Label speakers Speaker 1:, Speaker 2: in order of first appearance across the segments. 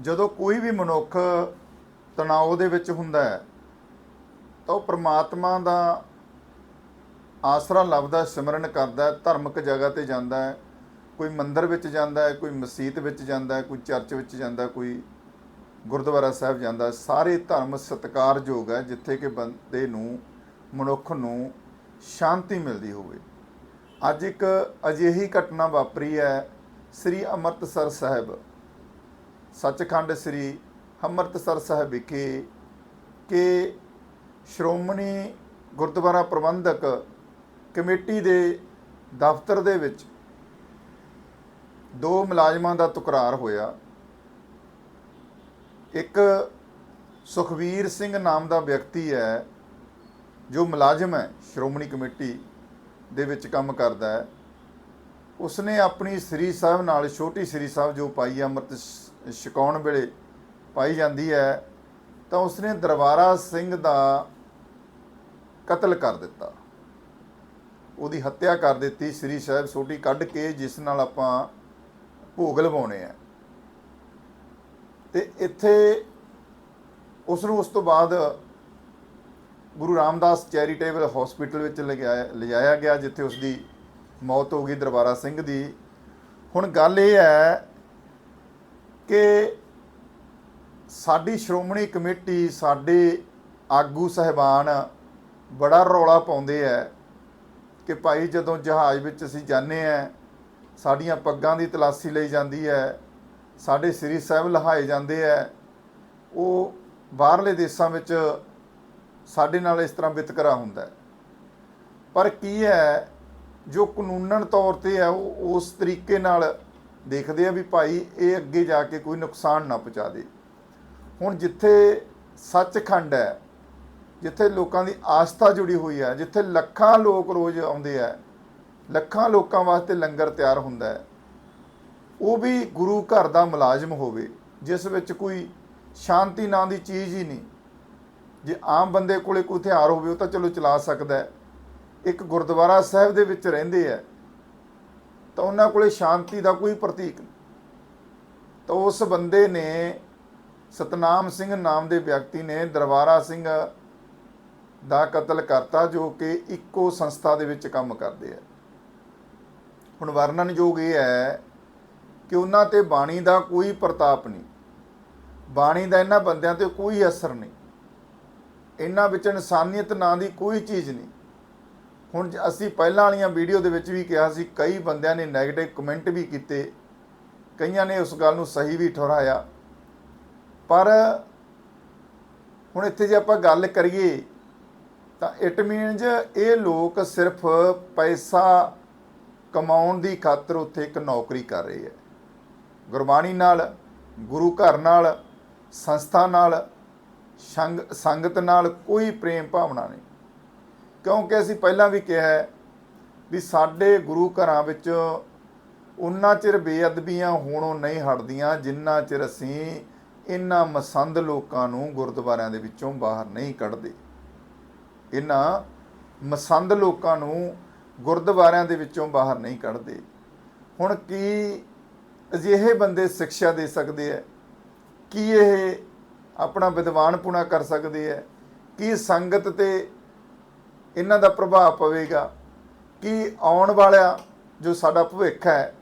Speaker 1: ਜਦੋਂ ਕੋਈ ਵੀ ਮਨੁੱਖ ਤਣਾਅ ਦੇ ਵਿੱਚ ਹੁੰਦਾ ਹੈ, ਤਾਂ ਉਹ ਪ੍ਰਮਾਤਮਾ ਦਾ ਆਸਰਾ ਲੱਭਦਾ, ਸਿਮਰਨ ਕਰਦਾ ਧਾਰਮਿਕ ਜਗ੍ਹਾ ਤੇ ਜਾਂਦਾ ਹੈ। ਕੋਈ ਮੰਦਿਰ ਵਿੱਚ ਜਾਂਦਾ ਹੈ, ਕੋਈ ਮਸਜਿਦ ਵਿੱਚ ਜਾਂਦਾ ਹੈ, ਕੋਈ ਚਰਚ ਵਿੱਚ ਜਾਂਦਾ ਕੋਈ ਗੁਰਦੁਆਰਾ ਸਾਹਿਬ ਜਾਂਦਾ ਸਾਰੇ ਧਰਮ ਸਤਿਕਾਰਯੋਗ ਹੈ, ਜਿੱਥੇ ਕਿ ਬੰਦੇ ਨੂੰ, ਮਨੁੱਖ ਨੂੰ ਸ਼ਾਂਤੀ ਮਿਲਦੀ ਹੋਵੇ। ਅੱਜ ਇੱਕ ਅਜਿਹੀ ਘਟਨਾ ਵਾਪਰੀ ਹੈ, ਸ੍ਰੀ ਅੰਮ੍ਰਿਤਸਰ ਸਾਹਿਬ। ਸੱਚਖੰਡ ਸ੍ਰੀ ਅੰਮ੍ਰਿਤਸਰ ਸਾਹਿਬ ਵਿਖੇ ਕਿ ਸ਼੍ਰੋਮਣੀ ਗੁਰਦੁਆਰਾ ਪ੍ਰਬੰਧਕ ਕਮੇਟੀ ਦੇ ਦਫ਼ਤਰ ਦੇ ਵਿੱਚ ਦੋ ਮੁਲਾਜ਼ਮਾਂ ਦਾ ਤਕਰਾਰ ਹੋਇਆ। ਇੱਕ ਸੁਖਵੀਰ ਸਿੰਘ ਨਾਮ ਦਾ ਵਿਅਕਤੀ ਹੈ, ਜੋ ਮੁਲਾਜ਼ਮ ਹੈ, ਸ਼੍ਰੋਮਣੀ ਕਮੇਟੀ ਦੇ ਵਿੱਚ ਕੰਮ ਕਰਦਾ ਹੈ। ਉਸਨੇ ਆਪਣੀ ਸ੍ਰੀ ਸਾਹਿਬ ਨਾਲ, ਛੋਟੀ ਸ੍ਰੀ ਸਾਹਿਬ ਜੋ ਪਾਈ ਅੰਮ੍ਰਿਤ ਛ- ਛਕਾਉਣ ਵੇਲੇ ਪਾਈ ਜਾਂਦੀ ਹੈ, ਤਾਂ ਉਸਨੇ ਦਰਬਾਰਾ ਸਿੰਘ ਦਾ ਕਤਲ ਕਰ ਦਿੱਤਾ। ਉਹਦੀ ਹੱਤਿਆ ਕਰ ਦਿੱਤੀ ਸ੍ਰੀ ਸਾਹਿਬ ਛੋਟੀ ਕੱਢ ਕੇ, ਜਿਸ ਨਾਲ ਆਪਾਂ ਭੋਗ ਲਵਾਉਣੇ ਆ। ਤੇ ਇੱਥੇ ਉਸ ਨੂੰ ਉਸ ਤੋਂ ਬਾਅਦ ਗੁਰੂ ਰਾਮਦਾਸ ਚੈਰੀਟੇਬਲ ਹਸਪੀਟਲ ਵਿੱਚ ਲਗਾਇਆ ਲਿਜਾਇਆ ਗਿਆ, ਜਿੱਥੇ ਉਸ ਦੀ ਮੌਤ ਹੋ ਗਈ ਦਰਬਾਰਾ ਸਿੰਘ ਦੀ। ਹੁਣ ਗੱਲ ਇਹ ਹੈ ਕਿ ਸਾਡੀ ਸ਼੍ਰੋਮਣੀ ਕਮੇਟੀ, ਸਾਡੇ ਆਗੂ ਸਹਿਬਾਨ ਬੜਾ ਰੌਲਾ ਪਾਉਂਦੇ ਆ ਕਿ ਭਾਈ ਜਦੋਂ ਜਹਾਜ਼ ਵਿੱਚ ਅਸੀਂ ਜਾਂਦੇ ਆ, ਸਾਡੀਆਂ ਪੱਗਾਂ ਦੀ ਤਲਾਸ਼ੀ ਲਈ ਜਾਂਦੀ ਹੈ, ਸਾਡੇ ਸ੍ਰੀ ਸਾਹਿਬ ਲਹਾਏ ਜਾਂਦੇ ਆ, ਉਹ ਬਾਹਰਲੇ ਦੇਸ਼ਾਂ ਵਿੱਚ ਸਾਡੇ ਨਾਲ ਇਸ ਤਰ੍ਹਾਂ ਵਿਤਕਰਾ ਹੁੰਦਾ ਪਰ ਕੀ ਹੈ ਜੋ ਕਾਨੂੰਨਨ ਤੌਰ ਤੇ ਹੈ ਉਹ ਉਸ ਤਰੀਕੇ ਨਾਲ ਦੇਖਦੇ ਆ ਵੀ ਭਾਈ ਇਹ ਅੱਗੇ ਜਾ ਕੇ ਕੋਈ ਨੁਕਸਾਨ ਨਾ ਪਹੁੰਚਾ ਦੇ। ਹੁਣ ਜਿੱਥੇ ਸੱਚਖੰਡ ਹੈ, ਜਿੱਥੇ ਲੋਕਾਂ ਦੀ ਆਸਥਾ ਜੁੜੀ ਹੋਈ ਹੈ, ਜਿੱਥੇ ਲੱਖਾਂ ਲੋਕ ਰੋਜ਼ ਆਉਂਦੇ ਆ, ਲੱਖਾਂ ਲੋਕਾਂ ਵਾਸਤੇ ਲੰਗਰ ਤਿਆਰ ਹੁੰਦਾ ਹੈ, ਉਹ ਵੀ ਗੁਰੂ ਘਰ ਦਾ ਮੁਲਾਜ਼ਮ ਹੋਵੇ, ਜਿਸ ਵਿੱਚ ਕੋਈ ਸ਼ਾਂਤੀ ਨਾਂ ਦੀ ਚੀਜ਼ ਹੀ ਨਹੀਂ। ਜੇ ਆਮ ਬੰਦੇ ਕੋਲੇ ਕੋਈ ਹਥਿਆਰ ਹੋਵੇ, ਉਹ ਤਾਂ ਚਲੋ ਚਲਾ ਸਕਦਾ ਹੈ। ਇੱਕ ਗੁਰਦੁਆਰਾ ਸਾਹਿਬ ਦੇ ਵਿੱਚ ਰਹਿੰਦੇ ਆ, ਤਾਂ ਉਹਨਾਂ ਕੋਲੇ ਸ਼ਾਂਤੀ ਦਾ ਕੋਈ ਪ੍ਰਤੀਕ ਨਹੀਂ। ਤਾਂ ਉਸ ਬੰਦੇ ਨੇ ਸਤਨਾਮ ਸਿੰਘ ਨਾਮ ਦੇ ਵਿਅਕਤੀ ਨੇ ਦਰਬਾਰਾ ਸਿੰਘ ਦਾ ਕਤਲ ਕਰਤਾ, ਜੋ ਕਿ ਇੱਕੋ ਸੰਸਥਾ ਦੇ ਵਿੱਚ ਕੰਮ ਕਰਦੇ ਆ। ਹੁਣ ਵਰਣਨਯੋਗ ਇਹ ਹੈ ਕਿ ਉਹਨਾਂ ਤੇ ਬਾਣੀ ਦਾ ਕੋਈ ਪ੍ਰਤਾਪ ਨਹੀਂ। ਬਾਣੀ ਦਾ ਇਹਨਾਂ ਬੰਦਿਆਂ ਤੇ ਕੋਈ ਅਸਰ ਨਹੀਂ। ਇਹਨਾਂ ਵਿੱਚ ਇਨਸਾਨੀਅਤ ਨਾਂ ਦੀ ਕੋਈ ਚੀਜ਼ ਨਹੀਂ। ਹੁਣ ਅਸੀਂ ਪਹਿਲਾਂ ਵਾਲੀਆਂ ਵੀਡੀਓ ਦੇ ਵਿੱਚ ਵੀ ਕਿਹਾ ਸੀ, ਕਈ ਬੰਦਿਆਂ ਨੇ 네ਗੇਟਿਵ ਕਮੈਂਟ ਵੀ ਕੀਤੇ, ਕਈਆਂ ਨੇ ਉਸ ਗੱਲ ਨੂੰ ਸਹੀ ਵੀ ਠਹਿਰਾਇਆ। ਪਰ ਹੁਣ ਇੱਥੇ ਜੇ ਆਪਾਂ ਗੱਲ ਕਰੀਏ, ਤਾਂ ਇਟ ਮੀਨਸ ਇਹ ਲੋਕ ਸਿਰਫ ਪੈਸਾ ਕਮਾਉਣ ਦੀ ਖਾਤਰ ਉੱਥੇ ਇੱਕ ਨੌਕਰੀ ਕਰ ਰਹੇ ਹੈ। ਗੁਰਬਾਣੀ ਨਾਲ, ਗੁਰੂ ਘਰ ਨਾਲ, ਸੰਸਥਾ ਨਾਲ, ਸੰਗ, ਸੰਗਤ ਨਾਲ ਕੋਈ ਪ੍ਰੇਮ ਭਾਵਨਾ ਨਹੀਂ। ਕਿਉਂਕਿ ਅਸੀਂ ਪਹਿਲਾਂ ਵੀ ਕਿਹਾ ਹੈ ਵੀ ਸਾਡੇ ਗੁਰੂ ਘਰਾਂ ਵਿੱਚ ਉਨਾ ਚਿਰ ਬੇਅਦਬੀਆਂ ਹੋਣੋਂ ਨਹੀਂ ਹਟਦੀਆਂ, ਜਿੰਨਾ ਚਿਰ ਅਸੀਂ ਇਹਨਾਂ ਮਸੰਦ ਲੋਕਾਂ ਨੂੰ ਗੁਰਦੁਆਰਿਆਂ ਦੇ ਵਿੱਚੋਂ ਬਾਹਰ ਨਹੀਂ ਕੱਢਦੇ। ਇਹਨਾਂ ਮਸੰਦ ਲੋਕਾਂ ਨੂੰ ਗੁਰਦੁਆਰਿਆਂ ਦੇ ਵਿੱਚੋਂ ਬਾਹਰ ਨਹੀਂ ਕੱਢਦੇ। ਹੁਣ ਕੀ ਅਜਿਹੇ ਬੰਦੇ ਸਿੱਖਿਆ ਦੇ ਸਕਦੇ ਹੈ ਕੀ ਇਹ ਆਪਣਾ ਵਿਦਵਾਨਪੁਣਾ ਕਰ ਸਕਦੇ ਹੈ ਕੀ ਸੰਗਤ ਤੇ ਇਹਨਾਂ ਦਾ ਪ੍ਰਭਾਵ ਪਵੇਗਾ। ਕਿ ਆਉਣ ਵਾਲਾ ਜੋ ਸਾਡਾ ਭਵਿੱਖ ਹੈ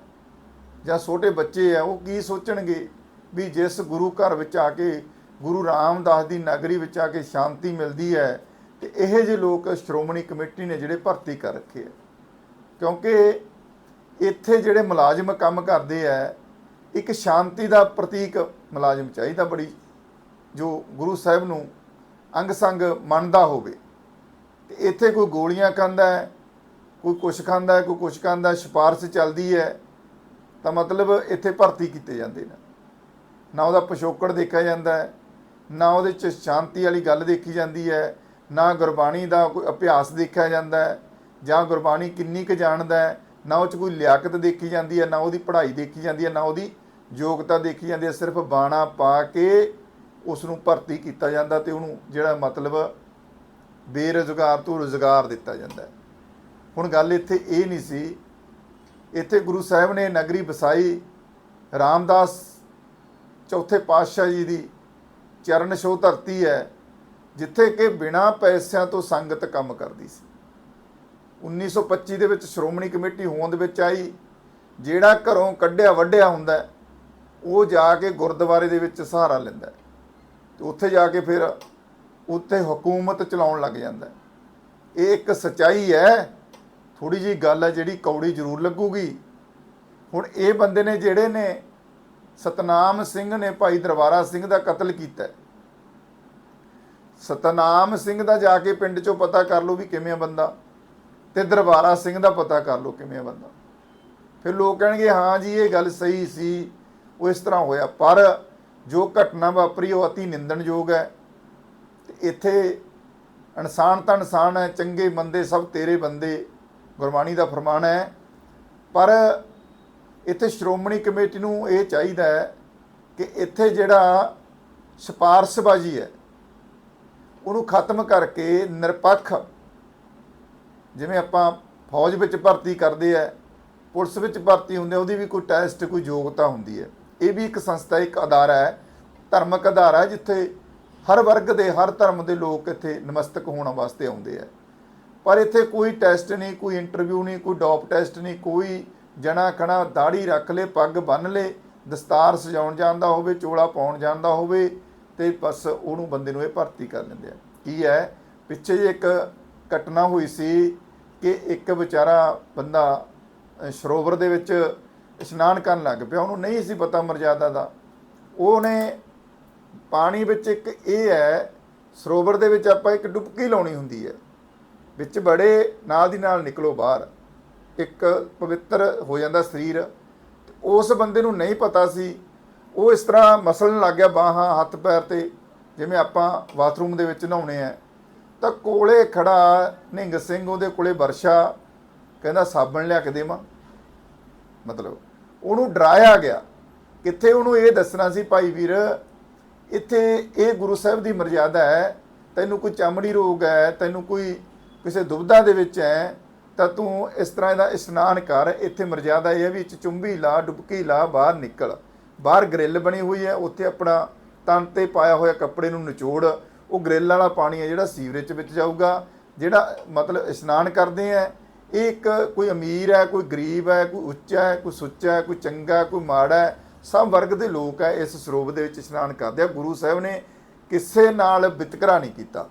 Speaker 1: ਜਾਂ ਛੋਟੇ ਬੱਚੇ ਆ, ਉਹ ਕੀ ਸੋਚਣਗੇ ਵੀ ਜਿਸ ਗੁਰੂ ਘਰ ਵਿੱਚ ਆ ਕੇ, ਗੁਰੂ ਰਾਮਦਾਸ ਦੀ ਨਗਰੀ ਵਿੱਚ ਆ ਕੇ ਸ਼ਾਂਤੀ ਮਿਲਦੀ ਹੈ ਤੇ ਇਹੋ ਜਿਹੇ ਲੋਕ ਸ਼੍ਰੋਮਣੀ ਕਮੇਟੀ ਨੇ ਜਿਹੜੇ ਭਰਤੀ ਕਰ ਰੱਖੇ ਆ। ਕਿਉਂਕਿ ਇੱਥੇ ਜਿਹੜੇ ਮੁਲਾਜ਼ਮ ਕੰਮ ਕਰਦੇ ਆ, ਇੱਕ ਸ਼ਾਂਤੀ ਦਾ ਪ੍ਰਤੀਕ ਮੁਲਾਜ਼ਮ ਚਾਹੀਦਾ ਬੜੀ, ਜੋ ਗੁਰੂ ਸਾਹਿਬ ਨੂੰ ਅੰਗ ਸੰਗ ਮੰਨਦਾ ਹੋਵੇ। ਤੇ ਇੱਥੇ ਕੋਈ ਗੋਲੀਆਂ ਖਾਂਦਾ ਹੈ ਕੋਈ ਕੁਛ ਖਾਂਦਾ ਹੈ ਕੋਈ ਕੁਛ ਖਾਂਦਾ ਹੈ, ਸਿਫਾਰਸ਼ ਚੱਲਦੀ ਹੈ ਤਾਂ ਮਤਲਬ ਇੱਥੇ ਭਰਤੀ ਕੀਤੇ ਜਾਂਦੇ ਨੇ। ਨਾ ਉਹਦਾ ਪਿਛੋਕੜ ਦੇਖਿਆ ਜਾਂਦਾ ਹੈ ਨਾ ਉਹਦੇ ਚ ਸ਼ਾਂਤੀ ਵਾਲੀ ਗੱਲ ਦੇਖੀ ਜਾਂਦੀ ਹੈ ਨਾ ਗੁਰਬਾਣੀ ਦਾ ਕੋਈ ਅਭਿਆਸ ਦੇਖਿਆ ਜਾਂਦਾ ਹੈ ਜਾਂ ਗੁਰਬਾਣੀ ਕਿੰਨੀ ਕੁ ਜਾਣਦਾ ਹੈ ਨਾ ਉਹ ਚ ਕੋਈ ਲਿਆਕਤ ਦੇਖੀ ਜਾਂਦੀ ਹੈ ਨਾ ਉਹਦੀ ਪੜ੍ਹਾਈ ਦੇਖੀ ਜਾਂਦੀ ਹੈ ਨਾ ਉਹਦੀ ਯੋਗਤਾ ਦੇਖੀ ਜਾਂਦੀ ਹੈ ਸਿਰਫ ਬਾਣਾ ਪਾ ਕੇ ਉਸ ਨੂੰ ਭਰਤੀ ਕੀਤਾ ਜਾਂਦਾ ਤੇ ਉਹਨੂੰ ਜਿਹੜਾ ਮਤਲਬ ਬੇਰੁਜ਼ਗਾਰ ਤੋਂ ਰੁਜ਼ਗਾਰ ਦਿੱਤਾ ਜਾਂਦਾ ਹੁਣ ਗੱਲ ਇੱਥੇ ਇਹ ਨਹੀਂ ਸੀ, ਇੱਥੇ ਗੁਰੂ ਸਾਹਿਬ ਨੇ ਨਗਰੀ ਵਸਾਈ, ਰਾਮਦਾਸ ਚੌਥੇ ਪਾਤਸ਼ਾਹ ਜੀ ਦੀ ਚਰਨ ਛੋਹ ਧਰਤੀ ਹੈ, ਜਿੱਥੇ ਕਿ ਬਿਨਾਂ ਪੈਸਿਆਂ ਤੋਂ ਸੰਗਤ ਕੰਮ ਕਰਦੀ ਸੀ 1925 ਦੇ ਵਿੱਚ ਸ਼੍ਰੋਮਣੀ ਕਮੇਟੀ ਹੋਂਦ ਵਿੱਚ ਆਈ, ਜਿਹੜਾ ਘਰੋਂ ਕੱਢਿਆ ਵੱਢਿਆ ਹੁੰਦਾ ਉਹ ਜਾ ਕੇ ਗੁਰਦੁਆਰੇ ਦੇ ਵਿੱਚ ਸਹਾਰਾ ਲੈਂਦਾ ਹੈ। ਤੇ ਉੱਥੇ ਜਾ ਕੇ ਫਿਰ ਉੱਥੇ ਹਕੂਮਤ ਚਲਾਉਣ ਲੱਗ ਜਾਂਦਾ ਇਹ ਇੱਕ ਸਚਾਈ ਹੈ। ਥੋੜੀ ਜੀ ਗੱਲ ਹੈ ਜਿਹੜੀ ਕੌੜੀ ਜ਼ਰੂਰ ਲੱਗੂਗੀ। ਹੁਣ ਇਹ ਬੰਦੇ ਨੇ ਜਿਹੜੇ ਨੇ ਸਤਨਾਮ ਸਿੰਘ ਨੇ ਭਾਈ ਦਰਬਾਰਾ ਸਿੰਘ ਦਾ ਕਤਲ ਕੀਤਾ ਸਤਨਾਮ ਸਿੰਘ ਦਾ ਜਾ ਕੇ ਪਿੰਡ ਚੋਂ ਪਤਾ ਕਰ ਲਓ ਵੀ ਕਿਵੇਂ ਆ ਬੰਦਾ ਤੇ ਦਰਬਾਰਾ ਸਿੰਘ ਦਾ ਪਤਾ ਕਰ ਲਓ ਕਿਵੇਂ ਆ ਬੰਦਾ। ਫਿਰ ਲੋਕ ਕਹਿਣਗੇ, ਹਾਂ ਜੀ, ਇਹ ਗੱਲ ਸਹੀ ਸੀ। ਉਹ ਇਸ ਤਰ੍ਹਾਂ ਹੋਇਆ। ਪਰ ਜੋ ਘਟਨਾ ਵਾਪਰੀ ਉਹ ਅਤੀ ਨਿੰਦਣਯੋਗ ਹੈ। ਇੱਥੇ ਇਨਸਾਨ ਤਾਂ ਇਨਸਾਨ ਹੈ, ਚੰਗੇ ਬੰਦੇ ਸਭ ਤੇਰੇ ਬੰਦੇ, ਗੁਰਬਾਣੀ ਦਾ ਫਰਮਾਨ ਹੈ। ਪਰ ਇੱਥੇ ਸ਼੍ਰੋਮਣੀ ਕਮੇਟੀ ਨੂੰ ਇਹ ਚਾਹੀਦਾ ਹੈ ਕਿ ਇੱਥੇ ਜਿਹੜਾ ਸਿਫਾਰਸ਼ਬਾਜ਼ੀ ਹੈ, ਉਹਨੂੰ ਖਤਮ ਕਰਕੇ ਨਿਰਪੱਖ, ਜਿਵੇਂ ਆਪਾਂ ਫੌਜ ਵਿੱਚ ਭਰਤੀ ਕਰਦੇ ਆ, ਪੁਲਿਸ ਵਿੱਚ ਭਰਤੀ ਹੁੰਦੇ ਉਹਦੀ ਵੀ ਕੋਈ ਟੈਸਟ, ਕੋਈ ਯੋਗਤਾ ਹੁੰਦੀ ਹੈ। ਇਹ ਵੀ ਇੱਕ ਸੰਸਥਾ, ਇੱਕ ਅਦਾਰਾ ਹੈ, ਧਾਰਮਿਕ ਅਦਾਰਾ ਜਿੱਥੇ ਹਰ ਵਰਗ ਦੇ, ਹਰ ਧਰਮ ਦੇ ਲੋਕ ਇੱਥੇ ਨਮਸਤਕ ਹੋਣ ਵਾਸਤੇ ਆਉਂਦੇ ਆ। ਪਰ ਇੱਥੇ ਕੋਈ ਟੈਸਟ ਨਹੀਂ, ਕੋਈ ਇੰਟਰਵਿਊ ਨਹੀਂ, ਕੋਈ ਡੌਪ ਟੈਸਟ ਨਹੀਂ, ਕੋਈ ਜਣਾ ਕਣਾ ਦਾੜੀ ਰੱਖ ਲੇ, ਪੱਗ ਬੰਨ ਲੇ, ਦਸਤਾਰ ਸਜਾਉਣ ਜਾਂਦਾ ਹੋਵੇ, ਚੋਲਾ ਪਾਉਣ ਜਾਂਦਾ ਹੋਵੇ ਤੇ ਬਸ ਉਹਨੂੰ ਬੰਦੇ ਨੂੰ ਇਹ ਭਰਤੀ ਕਰ ਲੈਂਦੇ ਆ। ਕੀ ਹੈ, ਪਿੱਛੇ ਜੇ ਇੱਕ ਘਟਨਾ ਹੋਈ ਸੀ ਕਿ ਇੱਕ ਵਿਚਾਰਾ ਬੰਦਾ ਸਰੋਵਰ ਦੇ ਵਿੱਚ ਇਸ਼ਨਾਨ ਕਰਨ ਲੱਗ ਪਿਆ, ਉਹਨੂੰ ਨਹੀਂ ਸੀ ਪਤਾ ਮਰਜ਼ਾਦਾ ਦਾ। ਉਹਨੇ ਪਾਣੀ ਵਿੱਚ ਇੱਕ ਇਹ ਹੈ, ਸਰੋਵਰ ਦੇ ਵਿੱਚ ਆਪਾਂ ਇੱਕ ਡੁਬਕੀ ਲਾਉਣੀ ਹੁੰਦੀ ਹੈ। ਵਿੱਚ ਬੜੇ ਨਾਲ ਦੀ ਨਾਲ ਨਿਕਲੋ ਬਾਹਰ। ਇੱਕ ਪਵਿੱਤਰ ਹੋ ਜਾਂਦਾ ਸਰੀਰ। ਉਸ ਬੰਦੇ ਨੂੰ ਨਹੀਂ ਪਤਾ ਸੀ, ਉਹ ਇਸ ਤਰ੍ਹਾਂ ਮਸਲਣ ਲੱਗ ਗਿਆ ਬਾਹਾਂ, ਹੱਥ, ਪੈਰ ਤੇ, ਜਿਵੇਂ ਆਪਾਂ ਬਾਥਰੂਮ ਦੇ ਵਿੱਚ ਨਹਾਉਣੇ ਆ। ਤਾਂ ਕੋਲੇ ਖੜਾ ਨਿੰਗ ਸਿੰਘ, ਉਹਦੇ ਕੋਲੇ ਵਰਸ਼ਾ ਕਹਿੰਦਾ ਸਾਬਣ ਲਿਆ ਕੇ ਦੇਵਾਂ। ਮਤਲਬ ਉਹਨੂੰ ਡਰਾਇਆ ਗਿਆ। ਕਿੱਥੇ ਉਹਨੂੰ ਇਹ ਦੱਸਣਾ ਸੀ, ਭਾਈ ਵੀਰ ਇੱਥੇ ਇਹ ਗੁਰੂ ਸਾਹਿਬ ਦੀ ਮਰਜ਼ਾਦਾ ਹੈ, ਤੈਨੂੰ ਕੋਈ ਚਮੜੀ ਰੋਗ ਹੈ, ਤੈਨੂੰ ਕੋਈ ਕਿਸੇ ਦੁਬਧਾ ਦੇ ਵਿੱਚ ਹੈ, ਤਾਂ ਤੂੰ ਇਸ ਤਰ੍ਹਾਂ ਇਹਦਾ ਇਸ਼ਨਾਨ ਕਰ। ਇੱਥੇ ਮਰਜ਼ਾਦਾ ਇਹ ਹੈ ਵੀ ਚ ਚੁੰਬੀ ਲਾ, ਡੁਬਕੀ ਲਾ, ਬਾਹਰ ਨਿਕਲ। ਬਾਹਰ ਗ੍ਰਿਲ ਬਣੀ ਹੋਈ ਹੈ, ਉੱਥੇ ਆਪਣਾ ਤਨ ਤੇ ਪਾਇਆ ਹੋਇਆ ਕੱਪੜੇ ਨੂੰ ਨਿਚੋੜ। ਉਹ ਗ੍ਰਿਲ ਵਾਲਾ ਪਾਣੀ ਹੈ ਜਿਹੜਾ ਸੀਵਰੇਜ ਵਿੱਚ ਜਾਊਗਾ, ਜਿਹੜਾ ਮਤਲਬ ਇਸ਼ਨਾਨ ਕਰਦੇ ਆ ਇਹ ਇੱਕ ਕੋਈ ਅਮੀਰ ਹੈ, ਕੋਈ ਗਰੀਬ ਹੈ, ਕੋਈ ਉੱਚਾ ਹੈ, ਕੋਈ ਸੁੱਚਾ ਹੈ, ਕੋਈ ਚੰਗਾ ਕੋਈ ਮਾੜਾ ਹੈ। ਸਭ ਵਰਗ ਦੇ ਲੋਕ ਹੈ ਇਸ ਸਰੋਵਰ ਦੇ ਵਿੱਚ ਇਸ਼ਨਾਨ ਕਰਦੇ ਆ। ਗੁਰੂ ਸਾਹਿਬ ਨੇ ਕਿਸੇ ਨਾਲ ਵਿਤਕਰਾ ਨਹੀਂ ਕੀਤਾ।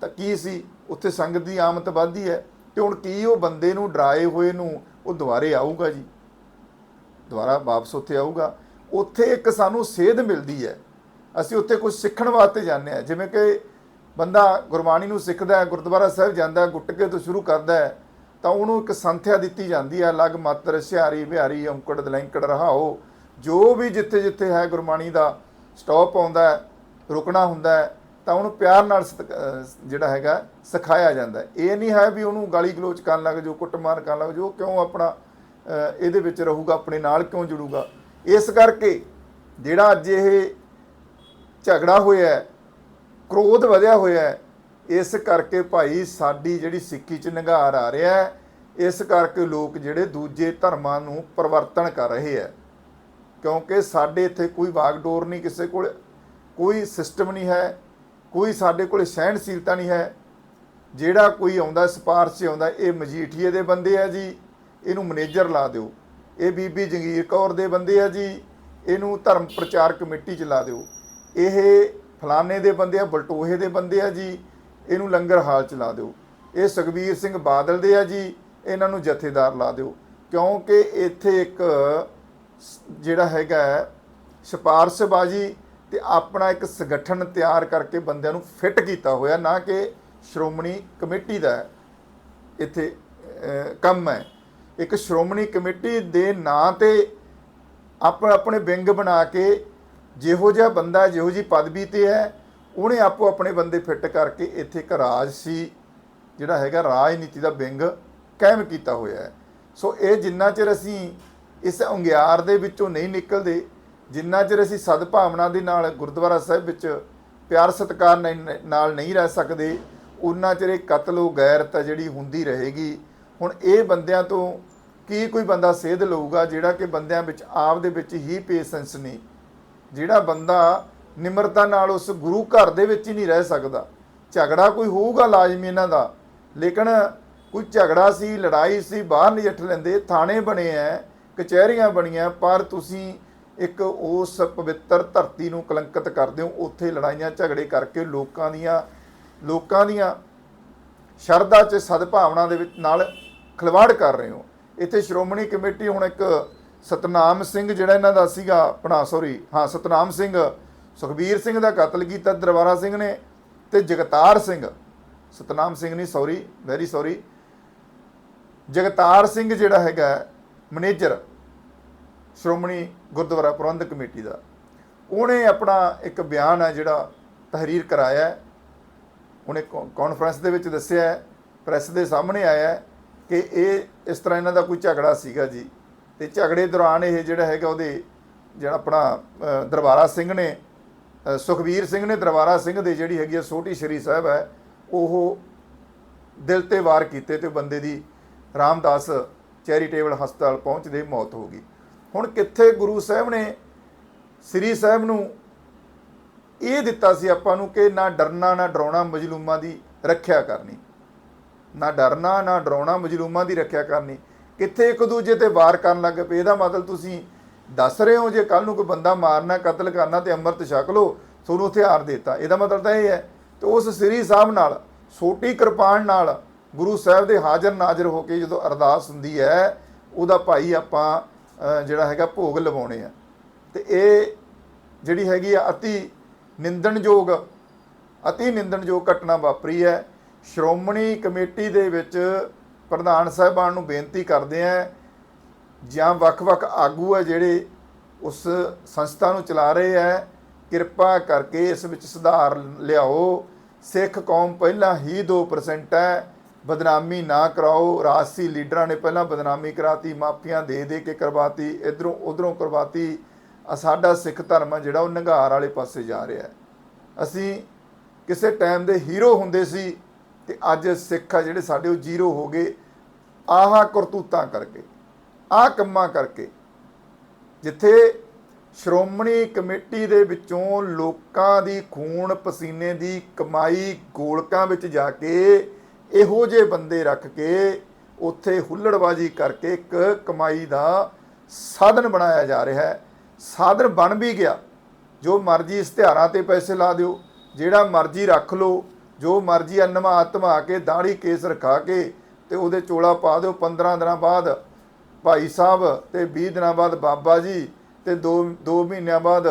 Speaker 1: ਤਾਂ ਕੀ ਸੀ? ਉੱਥੇ ਸੰਗਤ ਦੀ ਆਮਦ ਵੱਧਦੀ ਹੈ ਤੇ ਹੁਣ ਕੀ ਉਹ ਬੰਦੇ ਨੂੰ ਡਰਾਏ ਹੋਏ ਨੂੰ ਉਹ ਦੁਬਾਰੇ ਆਊਗਾ ਜੀ? ਦੁਬਾਰਾ ਵਾਪਸ ਉੱਥੇ ਆਊਗਾ। ਉੱਥੇ ਇੱਕ ਸਾਨੂੰ ਸੇਧ ਮਿਲਦੀ ਹੈ। ਅਸੀਂ ਉੱਥੇ ਕੁਝ ਸਿੱਖਣ ਵਾਸਤੇ ਜਾਂਦੇ ਆ ਜਿਵੇਂ ਕਿ ਬੰਦਾ ਗੁਰਬਾਣੀ ਨੂੰ ਸਿੱਖਦਾ ਹੈ ਗੁਰਦੁਆਰਾ ਸਾਹਿਬ ਜਾਂਦਾ ਹੈ, ਗੁੱਟਕੇ ਤੋਂ ਸ਼ੁਰੂ ਕਰਦਾ ਹੈ ਤਾਂ ਉਹਨੂੰ ਇੱਕ ਸੰਥਿਆ ਦਿੱਤੀ ਜਾਂਦੀ ਹੈ। ਅਲੱਗ ਮਾਤਰ ਸਿਹਾਰੀ ਬਿਹਾਰੀ ਔਂਕੜ ਦਲੈਂਕੜ ਰਹਾਓ ਜੋ ਵੀ ਜਿੱਥੇ ਜਿੱਥੇ ਹੈ ਗੁਰਬਾਣੀ ਦਾ ਸਟਾਪ ਆਉਂਦਾ ਹੈ, ਰੁਕਣਾ ਹੁੰਦਾ ਹੈ, ਤਾਂ ਉਹਨੂੰ ਪਿਆਰ ਨਾਲ ਸਤਿ- ਜਿਹੜਾ ਹੈਗਾ ਸਿਖਾਇਆ ਜਾਂਦਾ ਇਹ ਨਹੀਂ ਹੈ ਵੀ ਉਹਨੂੰ ਗਾਲੀ ਗਲੋਚ ਕਰਨ ਲੱਗ ਜੋ ਕੁੱਟਮਾਰ ਕਰਨ ਲੱਗ ਜੋ ਕਿਉਂ ਆਪਣਾ ਇਹਦੇ ਵਿੱਚ ਰਹੂਗਾ, ਆਪਣੇ ਨਾਲ ਕਿਉਂ ਜੁੜੂਗਾ? ਇਸ ਕਰਕੇ ਜਿਹੜਾ ਅੱਜ ਇਹ ਝਗੜਾ ਹੋਇਆ ਹੈ, ਕ੍ਰੋਧ ਵਧਿਆ ਹੋਇਆ ਹੈ, ਇਸ ਕਰਕੇ ਭਾਈ ਸਾਡੀ ਜਿਹੜੀ ਸਿੱਖੀ ਚ ਨਿਗਾਰ ਆ ਰਿਹਾ ਹੈ, ਇਸ ਕਰਕੇ ਲੋਕ ਜਿਹੜੇ ਦੂਜੇ ਧਰਮਾਂ ਨੂੰ ਪਰਿਵਰਤਨ ਕਰ ਰਹੇ ਹੈ। ਕਿਉਂਕਿ ਸਾਡੇ ਇੱਥੇ ਕੋਈ ਵਾਗਡੋਰ ਨਹੀਂ ਕਿਸੇ ਕੋਲ, ਕੋਈ ਸਿਸਟਮ ਨਹੀਂ ਹੈ, ਕੋਈ ਸਾਡੇ ਕੋਲ ਸਹਿਣਸ਼ੀਲਤਾ ਨਹੀਂ ਹੈ। ਜਿਹੜਾ ਕੋਈ ਆਉਂਦਾ, ਸਿਫਾਰਸ਼ 'ਚ ਆਉਂਦਾ, ਇਹ ਮਜੀਠੀਏ ਦੇ ਬੰਦੇ ਆ ਜੀ, ਇਹਨੂੰ ਮੈਨੇਜਰ ਲਾ ਦਿਓ। ਇਹ ਬੀਬੀ ਜੰਗੀਰ ਕੌਰ ਦੇ ਬੰਦੇ ਆ ਜੀ, ਇਹਨੂੰ ਧਰਮ ਪ੍ਰਚਾਰ ਕਮੇਟੀ 'ਚ ਲਾ ਦਿਓ। ਇਹ ਫਲਾਣੇ ਦੇ ਬੰਦੇ ਆ, ਬਲਟੋਹੇ ਦੇ ਬੰਦੇ ਆ ਜੀ, ਇਹਨੂੰ ਲੰਗਰ ਹਾਲ 'ਚ ਲਾ ਦਿਓ। ਇਹ ਸੁਖਬੀਰ ਸਿੰਘ ਬਾਦਲ ਦੇ ਆ ਜੀ, ਇਹਨਾਂ ਨੂੰ ਜਥੇਦਾਰ ਲਾ ਦਿਓ। ਕਿਉਂਕਿ ਇੱਥੇ ਇੱਕ ਜਿਹੜਾ ਹੈਗਾ ਸਿਫਾਰਸ਼ਬਾਜ਼ੀ ਤੇ ਆਪਣਾ ਇੱਕ ਸੰਗਠਨ ਤਿਆਰ ਕਰਕੇ ਬੰਦਿਆਂ ਨੂੰ ਫਿੱਟ ਕੀਤਾ ਹੋਇਆ, ਨਾ ਕਿ ਸ਼੍ਰੋਮਣੀ ਕਮੇਟੀ ਦਾ ਇੱਥੇ ਕੰਮ ਹੈ। ਇੱਕ ਸ਼੍ਰੋਮਣੀ ਕਮੇਟੀ ਦੇ ਨਾਂ ਤੇ ਆਪਣਾ ਆਪਣੇ ਵਿੰਗ ਬਣਾ ਕੇ ਜਿਹੋ ਜਿਹਾ ਬੰਦਾ, ਜਿਹੋ ਜੀ ਪਦਵੀ ਤੇ ਹੈ, ਉਹਨੇ ਆਪੋ ਆਪਣੇ ਬੰਦੇ ਫਿੱਟ ਕਰਕੇ ਇੱਥੇ ਇੱਕ ਰਾਜ ਸੀ, ਜਿਹੜਾ ਹੈਗਾ ਰਾਜਨੀਤੀ ਦਾ ਵਿੰਗ ਕਾਇਮ ਕੀਤਾ ਹੋਇਆ ਹੈ। ਸੋ ਇਹ ਜਿੰਨਾ ਚਿਰ ਅਸੀਂ ਇਸ ਅੰਗਿਆਰ ਦੇ ਵਿੱਚੋਂ ਨਹੀਂ ਨਿਕਲਦੇ, ਜਿੰਨਾ ਚਿਰ ਅਸੀਂ ਸਦਭਾਵਨਾ ਦੇ ਨਾਲ ਗੁਰਦੁਆਰਾ ਸਾਹਿਬ ਵਿੱਚ ਪਿਆਰ ਸਤਿਕਾਰ ਨਹੀਂ- ਨਾਲ ਨਹੀਂ ਰਹਿ ਸਕਦੇ ਉਹਨਾਂ ਚਿਰ ਇਹ ਕਤਲ ਉਹ ਗੈਰਤ ਜਿਹੜੀ ਹੁੰਦੀ ਰਹੇਗੀ। ਹੁਣ ਇਹ ਬੰਦਿਆਂ ਤੋਂ ਕੀ ਕੋਈ ਬੰਦਾ ਸੇਧ ਲਊਗਾ ਜਿਹੜਾ ਕਿ ਬੰਦਿਆਂ ਵਿੱਚ ਆਪ ਦੇ ਵਿੱਚ ਹੀ ਪੇਸ਼ੈਂਸ ਨਹੀਂ ਜਿਹੜਾ ਬੰਦਾ ਨਿਮਰਤਾ ਨਾਲ ਉਸ ਗੁਰੂ ਘਰ ਦੇ ਵਿੱਚ ਹੀ ਨਹੀਂ ਰਹਿ ਸਕਦਾ। ਝਗੜਾ ਕੋਈ ਹੋਊਗਾ ਲਾਜ਼ਮੀ ਇਹਨਾਂ ਦਾ, ਲੇਕਿਨ ਕੋਈ ਝਗੜਾ ਸੀ, ਲੜਾਈ ਸੀ, ਬਾਹਰ ਨਜਿੱਠ ਲੈਂਦੇ, ਥਾਣੇ ਬਣੇ ਐ ਕਚਹਿਰੀਆਂ ਬਣੀਆਂ, ਪਰ ਤੁਸੀਂ ਇੱਕ ਉਸ ਪਵਿੱਤਰ ਧਰਤੀ ਨੂੰ ਕਲੰਕਿਤ ਕਰਦੇ ਹੋ, ਉੱਥੇ ਲੜਾਈਆਂ ਝਗੜੇ ਕਰਕੇ ਲੋਕਾਂ ਦੀਆਂ ਲੋਕਾਂ ਦੀਆਂ ਸ਼ਰਧਾ ਚ ਸਦਭਾਵਨਾ ਦੇ ਵਿੱਚ ਨਾਲ ਖਿਲਵਾੜ ਕਰ ਰਹੇ ਹੋ। ਇੱਥੇ ਸ਼੍ਰੋਮਣੀ ਕਮੇਟੀ ਹੁਣ ਇੱਕ ਸਤਨਾਮ ਸਿੰਘ ਜਿਹੜਾ ਇਹਨਾਂ ਦਾ ਸੀਗਾ ਆਪਣਾ ਸੌਰੀ ਹਾਂ, ਸਤਨਾਮ ਸਿੰਘ, ਸੁਖਬੀਰ ਸਿੰਘ ਦਾ ਕਤਲ ਕੀਤਾ, ਦਰਬਾਰਾ ਸਿੰਘ ਨੇ ਤੇ ਜਗਤਾਰ ਸਿੰਘ, ਸਤਨਾਮ ਸਿੰਘ ਨਹੀਂ sorry very sorry Jagtar Singh ਜਿਹੜਾ ਹੈਗਾ ਮੈਨੇਜਰ ਸ਼੍ਰੋਮਣੀ ਗੁਰਦੁਆਰਾ ਪ੍ਰਬੰਧਕ ਕਮੇਟੀ ਦਾ। ਉਹਨੇ ਆਪਣਾ ਇੱਕ ਬਿਆਨ ਹੈ ਜਿਹੜਾ ਤਹਰੀਰ ਕਰਾਇਆ ਉਹਨੇ ਕੌ- ਕਾਨਫਰੰਸ ਦੇ ਵਿੱਚ ਦੱਸਿਆ ਹੈ, ਪ੍ਰੈਸ ਦੇ ਸਾਹਮਣੇ ਆਇਆ ਕਿ ਇਹ ਇਸ ਤਰ੍ਹਾਂ ਇਹਨਾਂ ਦਾ ਕੋਈ ਝਗੜਾ ਸੀਗਾ ਜੀ। ਤੇ ਝਗੜੇ ਦੌਰਾਨ ਇਹ ਜਿਹੜਾ ਹੈਗਾ ਉਹਦੇ ਜਿਹੜਾ ਆਪਣਾ ਦਰਬਾਰਾ ਸਿੰਘ ਨੇ ਅ, ਸੁਖਬੀਰ ਸਿੰਘ ਨੇ ਦਰਬਾਰਾ ਸਿੰਘ ਦੇ ਜਿਹੜੀ ਹੈਗੀ ਆ ਛੋਟੀ ਸ਼੍ਰੀ ਸਾਹਿਬ ਹੈ ਉਹ ਦਿਲ ਤੇ ਵਾਰ ਕੀਤੇ ਤੇ ਬੰਦੇ ਦੀ ਰਾਮਦਾਸ ਚੈਰੀਟੇਬਲ ਹਸਪਤਾਲ ਪਹੁੰਚਦੇ ਮੌਤ ਹੋ ਗਈ। ਹੁਣ ਕਿੱਥੇ ਗੁਰੂ ਸਾਹਿਬ ਨੇ ਸ੍ਰੀ ਸਾਹਿਬ ਨੂੰ ਇਹ ਦਿੱਤਾ ਸੀ ਆਪਾਂ ਨੂੰ ਕਿ ਨਾ ਡਰਨਾ, ਨਾ ਡਰਾਉਣਾ ਮਜਲੂਮਾਂ ਦੀ ਰੱਖਿਆ ਕਰਨੀ। ਨਾ ਡਰਨਾ, ਨਾ ਡਰਾਉਣਾ ਮਜਲੂਮਾਂ ਦੀ ਰੱਖਿਆ ਕਰਨੀ। ਕਿੱਥੇ ਇੱਕ ਦੂਜੇ ਤੇ ਵਾਰ ਕਰਨ ਲੱਗ ਪਏ। ਇਹਦਾ ਮਤਲਬ ਤੁਸੀਂ ਦੱਸ ਰਹੇ ਹੋ, ਜੇ ਕੱਲ ਨੂੰ ਕੋਈ ਬੰਦਾ ਮਾਰਨਾ, ਕਤਲ ਕਰਨਾ ਤੇ ਅੰਮ੍ਰਿਤ ਛਕ ਲਓ, ਤੁਹਾਨੂੰ ਹਥਿਆਰ ਦਿੱਤਾ। ਇਹਦਾ ਮਤਲਬ ਤਾਂ ਇਹ ਹੈ ਤੇ ਉਸ ਸ੍ਰੀ ਸਾਹਿਬ ਨਾਲ, ਛੋਟੀ ਕਿਰਪਾਨ ਨਾਲ ਗੁਰੂ ਸਾਹਿਬ ਦੇ ਹਾਜ਼ਰ ਨਾਜ਼ਰ ਹੋ ਕੇ ਜਦੋਂ ਅਰਦਾਸ ਹੁੰਦੀ ਹੈ, ਉਹਦਾ ਭਾਈ ਆਪਾਂ ਜਿਹੜਾ ਹੈਗਾ ਭੋਗ ਲਵਾਉਣੇ ਆ। ਤੇ ਇਹ ਜਿਹੜੀ ਹੈਗੀ ਆ ਅਤੀ ਨਿੰਦਣਯੋਗ ਅਤੀ ਨਿੰਦਣਯੋਗ ਘਟਨਾ ਵਾਪਰੀ ਹੈ। ਸ਼੍ਰੋਮਣੀ ਕਮੇਟੀ ਦੇ ਵਿੱਚ ਪ੍ਰਧਾਨ ਸਾਹਿਬਾਨ ਨੂੰ ਬੇਨਤੀ ਕਰਦੇ ਆ, ਜਾਂ ਵੱਖ-ਵੱਖ ਆਗੂ ਹੈ ਜਿਹੜੇ ਉਸ ਸੰਸਥਾ ਨੂੰ ਚਲਾ ਰਹੇ ਹੈ ਕਿਰਪਾ ਕਰਕੇ ਇਸ ਵਿੱਚ ਸੁਧਾਰ ਲਿਆਓ। ਸਿੱਖ ਕੌਮ ਪਹਿਲਾਂ ਹੀ 2% ਹੈ ਬਦਨਾਮੀ ਨਾ ਕਰਾਓ। ਰਾਜਸੀ ਲੀਡਰਾਂ ਨੇ ਪਹਿਲਾਂ ਬਦਨਾਮੀ ਕਰਾਤੀ, ਮਾਫੀਆਂ ਦੇ ਦੇ ਕੇ ਕਰਵਾਤੀ, ਇਧਰੋਂ ਉਧਰੋਂ ਕਰਵਾਤੀ। ਸਾਡਾ ਸਿੱਖ ਧਰਮ ਆ ਜਿਹੜਾ ਉਹ ਨਿਘਾਰ ਵਾਲੇ ਪਾਸੇ ਜਾ ਰਿਹਾ ਅਸੀਂ ਕਿਸੇ ਟਾਈਮ ਦੇ ਹੀਰੋ ਹੁੰਦੇ ਸੀ ਤੇ ਅੱਜ ਸਿੱਖ ਆ ਜਿਹੜੇ ਸਾਡੇ ਉਹ ਜ਼ੀਰੋ ਹੋ ਗਏ। ਆਹ ਕਰਤੂਤਾਂ ਕਰਕੇ, ਆਹ ਕੰਮਾਂ ਕਰਕੇ। ਜਿੱਥੇ ਸ਼੍ਰੋਮਣੀ ਕਮੇਟੀ ਦੇ ਵਿੱਚੋਂ ਲੋਕਾਂ ਦੀ ਖੂਨ ਪਸੀਨੇ ਦੀ ਕਮਾਈ ਗੋਲਕਾਂ ਵਿੱਚ ਜਾ ਕੇ ਇਹੋ ਜਿਹੇ ਬੰਦੇ ਰੱਖ ਕੇ ਉੱਥੇ ਹੁੱਲੜਬਾਜੀ ਕਰਕੇ ਇੱਕ ਕਮਾਈ ਦਾ ਸਾਧਨ ਬਣਾਇਆ ਜਾ ਰਿਹਾ ਹੈ। ਸਾਧਨ ਬਣ ਵੀ ਗਿਆ। ਜੋ ਮਰਜ਼ੀ ਇਸ਼ਤਿਹਾਰਾਂ ਤੇ ਪੈਸੇ ਲਾ ਦਿਓ, ਜਿਹੜਾ ਮਰਜ਼ੀ ਰੱਖ ਲਓ, ਜੋ ਮਰਜ਼ੀ ਅੰਨਮਾ ਧਮਾ ਕੇ ਦਾੜੀ ਕੇਸ ਰਖਾ ਕੇ ਤੇ ਉਹਦੇ ਚੋਲਾ ਪਾ ਦਿਓ। 15 ਦਿਨਾਂ ਬਾਅਦ ਭਾਈ ਸਾਹਿਬ ਤੇ 20 ਦਿਨਾਂ ਬਾਅਦ ਬਾਬਾ ਜੀ ਤੇ 2 2 ਮਹੀਨਿਆਂ ਬਾਅਦ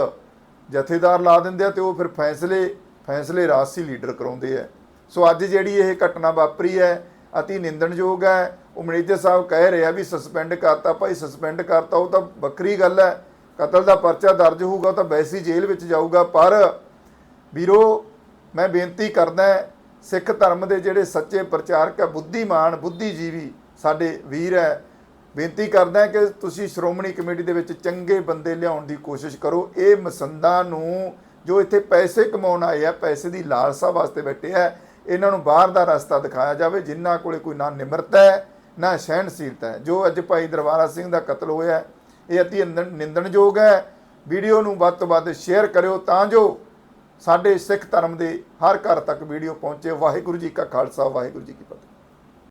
Speaker 1: ਜਥੇਦਾਰ ਲਾ ਦਿੰਦੇ ਆ ਤੇ ਉਹ ਫਿਰ ਫੈਸਲੇ ਫੈਸਲੇ ਰਾਜਸੀ ਲੀਡਰ ਕਰਾਉਂਦੇ ਆ। ਸੋ ਅੱਜ ਜਿਹੜੀ ਇਹ ਘਟਨਾ ਵਾਪਰੀ ਹੈ, ਅਤੀ ਨਿੰਦਣਯੋਗ ਹੈ। ਉਹ ਮੈਨੇਜਰ ਸਾਹਿਬ ਕਹਿ ਰਿਹਾ ਵੀ ਸਸਪੈਂਡ ਕਰਤਾ ਭਾਈ ਸਸਪੈਂਡ ਕਰਤਾ, ਉਹ ਤਾਂ ਵੱਖਰੀ ਗੱਲ ਹੈ। ਕਤਲ ਦਾ ਪਰਚਾ ਦਰਜ ਹੋਊਗਾ, ਉਹ ਤਾਂ ਵੈਸੀ ਜੇਲ੍ਹ ਵਿੱਚ ਜਾਊਗਾ। ਪਰ ਵੀਰੋ, ਮੈਂ ਬੇਨਤੀ ਕਰਦਾ ਸਿੱਖ ਧਰਮ ਦੇ ਜਿਹੜੇ ਸੱਚੇ ਪ੍ਰਚਾਰਕ ਹੈ, ਬੁੱਧੀਮਾਨ, ਬੁੱਧੀਜੀਵੀ ਸਾਡੇ ਵੀਰ ਹੈ। ਬੇਨਤੀ ਕਰਦਾ ਕਿ ਤੁਸੀਂ ਸ਼੍ਰੋਮਣੀ ਕਮੇਟੀ ਦੇ ਵਿੱਚ ਚੰਗੇ ਬੰਦੇ ਲਿਆਉਣ ਦੀ ਕੋਸ਼ਿਸ਼ ਕਰੋ। ਇਹ ਮਸੰਦਾਂ ਨੂੰ ਜੋ ਇੱਥੇ ਪੈਸੇ ਕਮਾਉਣ ਆਏ ਆ, ਪੈਸੇ ਦੀ ਲਾਲਸਾ ਵਾਸਤੇ ਬੈਠੇ ਆ ਇਹਨਾਂ ਨੂੰ ਬਾਹਰ ਦਾ ਰਸਤਾ ਦਿਖਾਇਆ ਜਾਵੇ, ਜਿਨ੍ਹਾਂ ਕੋਲੇ ਕੋਈ ਨਾ ਨਿਮਰਤਾ ਹੈ, ਨਾ ਸਹਿਣਸ਼ੀਲਤਾ ਹੈ। ਜੋ ਅੱਜ ਭਾਈ ਦਰਬਾਰਾ ਸਿੰਘ ਦਾ ਕਤਲ ਹੋਇਆ ਇਹ ਅਤੀ ਨਿੰਦਣ- ਨਿੰਦਣਯੋਗ ਹੈ। ਵੀਡੀਓ ਨੂੰ ਵੱਧ ਤੋਂ ਵੱਧ ਸ਼ੇਅਰ ਕਰਿਓ ਤਾਂ ਜੋ ਸਾਡੇ ਸਿੱਖ ਧਰਮ ਦੇ ਹਰ ਘਰ ਤੱਕ ਵੀਡੀਓ ਪਹੁੰਚੇ। ਵਾਹਿਗੁਰੂ ਜੀ ਕਾ ਖਾਲਸਾ, ਵਾਹਿਗੁਰੂ ਜੀ ਕੀ ਫਤਿਹ।